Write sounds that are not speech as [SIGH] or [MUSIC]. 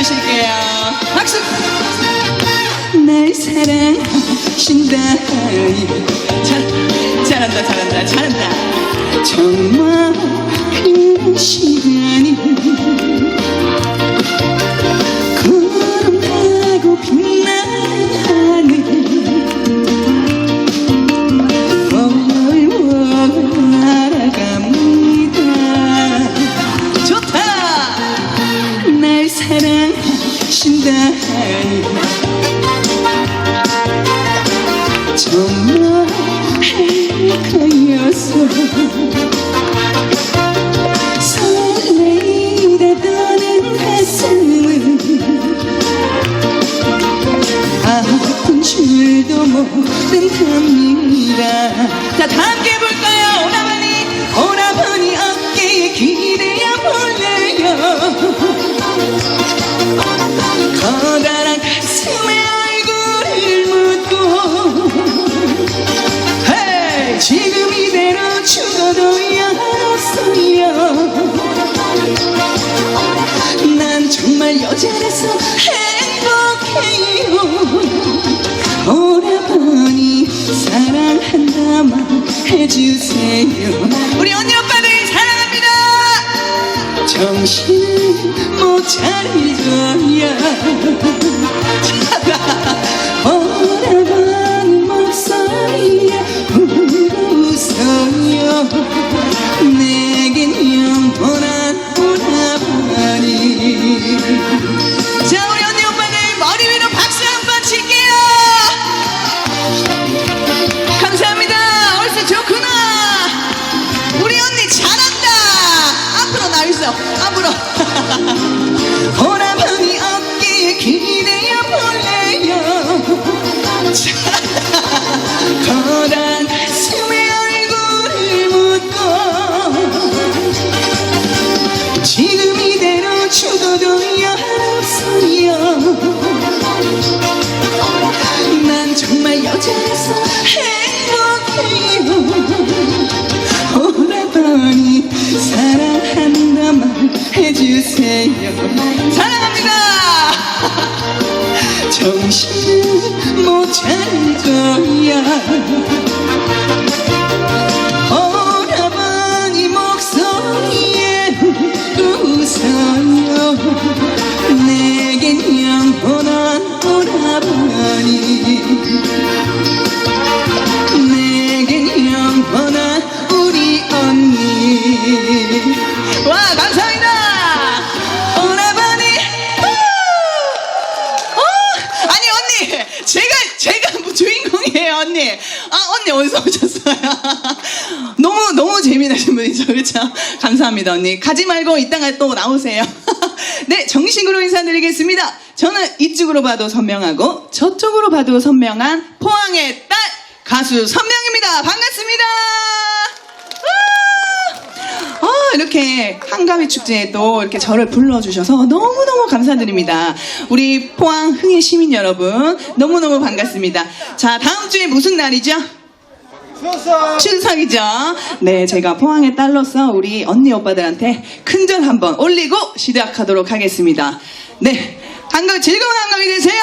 해주실게요. 박수! 날 사랑하신다. 잘, 잘한다, 잘한다, 잘한다. 정말. 사랑하신다니 정말 행복하여서 설레이다 떠는 가슴은 아픈 줄도 모른답니다 자, 다 함께 해볼까요? 오라버니, 오라 정말 여자라서 행복해요. 오라버니 사랑한다만 해주세요. 우리 언니 오빠들 사랑합니다. 정신 못 차릴 거야 [LAUGHS] 오라버니 나와있어 앞으로. 오라버니 어깨에 기대어 볼래요. [LAUGHS] 거란 가슴에 얼굴을 묻고 지금 이대로 죽어도 없어요. 난 정말 여자 주세요 사랑합니다. [LAUGHS] 정신 못 차릴 거야. 오라버니 목소리에 웃어요. 내겐 영원한 오라버니 주인공이에요 언니. 아 언니 어디서 오셨어요? [LAUGHS] 너무 너무 재미나신 분이죠. 그렇죠 감사합니다 언니. 가지 말고 이따가 또 나오세요. [LAUGHS] 네 정식으로 인사드리겠습니다. 저는 이쪽으로 봐도 선명하고 저쪽으로 봐도 선명한 포항의 딸 가수 선명입니다. 반갑습니다. 아, 이렇게 한가위 축제에 또 이렇게 저를 불러주셔서 너무너무 감사드립니다. 우리 포항 흥의 시민 여러분, 너무너무 반갑습니다. 자, 다음 주에 무슨 날이죠? 추석이죠? 네, 제가 포항의 딸로서 우리 언니 오빠들한테 큰절 한번 올리고 시작하도록 하겠습니다. 네, 한가위 즐거운 한가위 되세요!